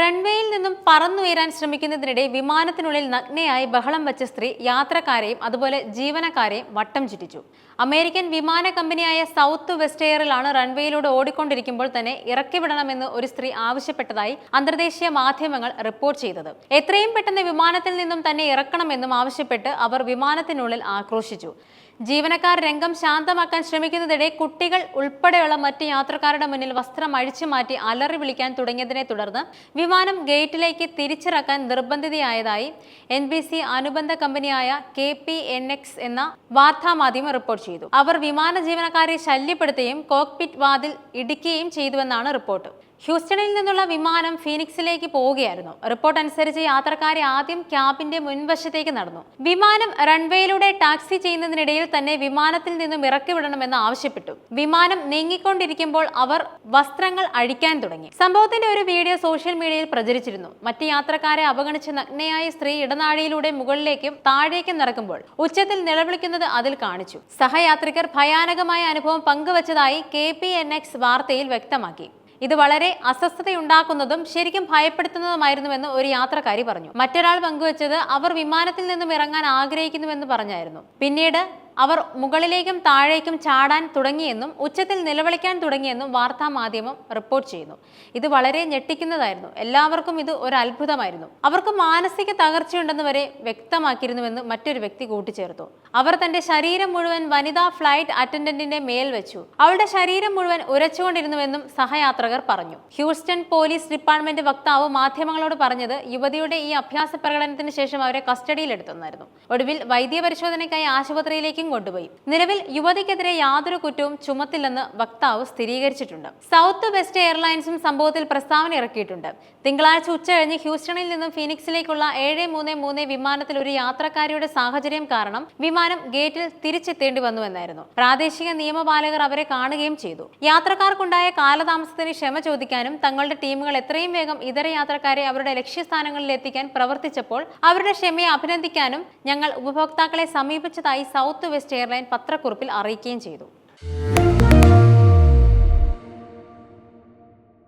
റൺവേയിൽ നിന്നും പറന്നുയരാൻ ശ്രമിക്കുന്നതിനിടെ വിമാനത്തിനുള്ളിൽ നഗ്നയായി ബഹളം വെച്ച സ്ത്രീ യാത്രക്കാരെയും അതുപോലെ ജീവനക്കാരെയും വട്ടം ചുറ്റിച്ചു. അമേരിക്കൻ വിമാന കമ്പനിയായ സൗത്ത് വെസ്റ്റ് എയറിലാണ് റൺവേയിലൂടെ ഓടിക്കൊണ്ടിരിക്കുമ്പോൾ തന്നെ ഇറക്കിവിടണമെന്ന് ഒരു സ്ത്രീ ആവശ്യപ്പെട്ടതായി അന്തർദേശീയ മാധ്യമങ്ങൾ റിപ്പോർട്ട് ചെയ്തത്. എത്രയും പെട്ടെന്ന് വിമാനത്തിൽ നിന്നും തന്നെ ഇറക്കണമെന്നും ആവശ്യപ്പെട്ട് അവർ വിമാനത്തിനുള്ളിൽ ആക്രോശിച്ചു. ജീവനക്കാർ രംഗം ശാന്തമാക്കാൻ ശ്രമിക്കുന്നതിടെ കുട്ടികൾ ഉൾപ്പെടെയുള്ള മറ്റ് യാത്രക്കാരുടെ മുന്നിൽ വസ്ത്രം അഴിച്ചു മാറ്റി അലറി വിളിക്കാൻ തുടങ്ങിയതിനെ തുടർന്ന് വിമാനം ഗേറ്റിലേക്ക് തിരിച്ചിറക്കാൻ നിർബന്ധിതയായതായി എൻ ബി സി അനുബന്ധ കമ്പനിയായ കെ പി എൻ എക്സ് എന്ന റിപ്പോർട്ട് ചെയ്തു. അവർ വിമാന ജീവനക്കാരെ ശല്യപ്പെടുത്തുകയും കോക്പിറ്റ് വാതിൽ ഇടിക്കുകയും ചെയ്തുവെന്നാണ് റിപ്പോർട്ട്. ഹ്യൂസ്റ്റണിൽ നിന്നുള്ള വിമാനം ഫീനിക്സിലേക്ക് പോവുകയായിരുന്നു. റിപ്പോർട്ട് അനുസരിച്ച് യാത്രക്കാരെ ആദ്യം ക്യാബിന്റെ മുൻവശത്തേക്ക് നടന്നു. വിമാനം റൺവേയിലൂടെ ടാക്സി ചെയ്യുന്നതിനിടയിൽ തന്നെ വിമാനത്തിൽ നിന്നും ഇറക്കി വിടണമെന്ന് ആവശ്യപ്പെട്ടു. വിമാനം നീങ്ങിക്കൊണ്ടിരിക്കുമ്പോൾ അവർ വസ്ത്രങ്ങൾ അഴിക്കാൻ തുടങ്ങി. സംഭവത്തിന്റെ ഒരു വീഡിയോ സോഷ്യൽ മീഡിയയിൽ പ്രചരിച്ചിരുന്നു. മറ്റ് യാത്രക്കാരെ അവഗണിച്ച് നഗ്നയായ സ്ത്രീ ഇടനാഴിയിലൂടെ മുകളിലേക്കും താഴേക്കും നടക്കുമ്പോൾ ഉച്ചത്തിൽ നിലവിളിക്കുന്നത് അതിൽ കാണിച്ചു. സഹയാത്രികർ ഭയാനകമായ അനുഭവം പങ്കുവച്ചതായി കെ വാർത്തയിൽ വ്യക്തമാക്കി. ഇത് വളരെ അസ്വസ്ഥതയുണ്ടാക്കുന്നതും ശരിക്കും ഭയപ്പെടുത്തുന്നതുമായിരുന്നുവെന്ന് ഒരു യാത്രക്കാരി പറഞ്ഞു. മറ്റൊരാൾ പങ്കുവച്ചത് അവർ വിമാനത്തിൽ നിന്നും ഇറങ്ങാൻ ആഗ്രഹിക്കുന്നുവെന്ന് പറഞ്ഞായിരുന്നു. പിന്നീട് അവർ മുകളിലേക്കും താഴേക്കും ചാടാൻ തുടങ്ങിയെന്നും ഉച്ചത്തിൽ നിലവിളിക്കാൻ തുടങ്ങിയെന്നും വാർത്താ മാധ്യമം റിപ്പോർട്ട് ചെയ്യുന്നു. ഇത് വളരെ ഞെട്ടിക്കുന്നതായിരുന്നു. എല്ലാവർക്കും ഇത് ഒരു അത്ഭുതമായിരുന്നു. അവർക്ക് മാനസിക തകർച്ചയുണ്ടെന്ന് വരെ വ്യക്തമാക്കിയിരുന്നുവെന്ന് മറ്റൊരു വ്യക്തി കൂട്ടിച്ചേർത്തു. അവർ തന്റെ ശരീരം മുഴുവൻ വനിതാ ഫ്ലൈറ്റ് അറ്റൻഡന്റിന്റെ മേൽ വെച്ചു. അവളുടെ ശരീരം മുഴുവൻ ഉരച്ചുകൊണ്ടിരുന്നുവെന്നും സഹയാത്രകർ പറഞ്ഞു. ഹ്യൂസ്റ്റൺ പോലീസ് ഡിപ്പാർട്ട്മെന്റ് വക്താവ് മാധ്യമങ്ങളോട് പറഞ്ഞത് യുവതിയുടെ ഈ അഭ്യാസ പ്രകടനത്തിന് ശേഷം അവരെ കസ്റ്റഡിയിലെടുത്തെന്നായിരുന്നു. ഒടുവിൽ വൈദ്യപരിശോധനയ്ക്കായി ആശുപത്രിയിലേക്കും കൊണ്ടുപോയി. നിലവിൽ യുവതിക്കെതിരെ യാതൊരു കുറ്റവും ചുമത്തില്ലെന്ന് വക്താവ് സ്ഥിരീകരിച്ചിട്ടുണ്ട്. സൗത്ത് വെസ്റ്റ് എയർലൈൻസും സംഭവത്തിൽ പ്രസ്താവന ഇറക്കിയിട്ടുണ്ട്. തിങ്കളാഴ്ച ഉച്ചകഴിഞ്ഞ് ഹ്യൂസ്റ്റണിൽ നിന്നും ഫീനിക്സിലേക്കുള്ള ഏഴ് മൂന്ന് മൂന്ന് വിമാനത്തിൽ ഒരു യാത്രക്കാരിയുടെ സാഹചര്യം കാരണം വിമാനം ഗേറ്റിൽ തിരിച്ചെത്തേണ്ടി വന്നുവെന്നായിരുന്നു പ്രാദേശിക നിയമപാലകർ അവരെ കാണുകയും ചെയ്തു. യാത്രക്കാർക്കുണ്ടായ കാലതാമസത്തിന് ക്ഷമ ചോദിക്കാനും തങ്ങളുടെ ടീമുകൾ എത്രയും വേഗം ഇതര യാത്രക്കാരെ അവരുടെ ലക്ഷ്യസ്ഥാനങ്ങളിൽ എത്തിക്കാൻ പ്രവർത്തിച്ചപ്പോൾ അവരുടെ ക്ഷമയെ അഭിനന്ദിക്കാനും ഞങ്ങൾ ഉപഭോക്താക്കളെ സമീപിച്ചതായി സൗത്ത് വെസ്റ്റ് എയർലൈൻ പത്രക്കുറിപ്പിൽ അറിയിക്കുകയും ചെയ്തു.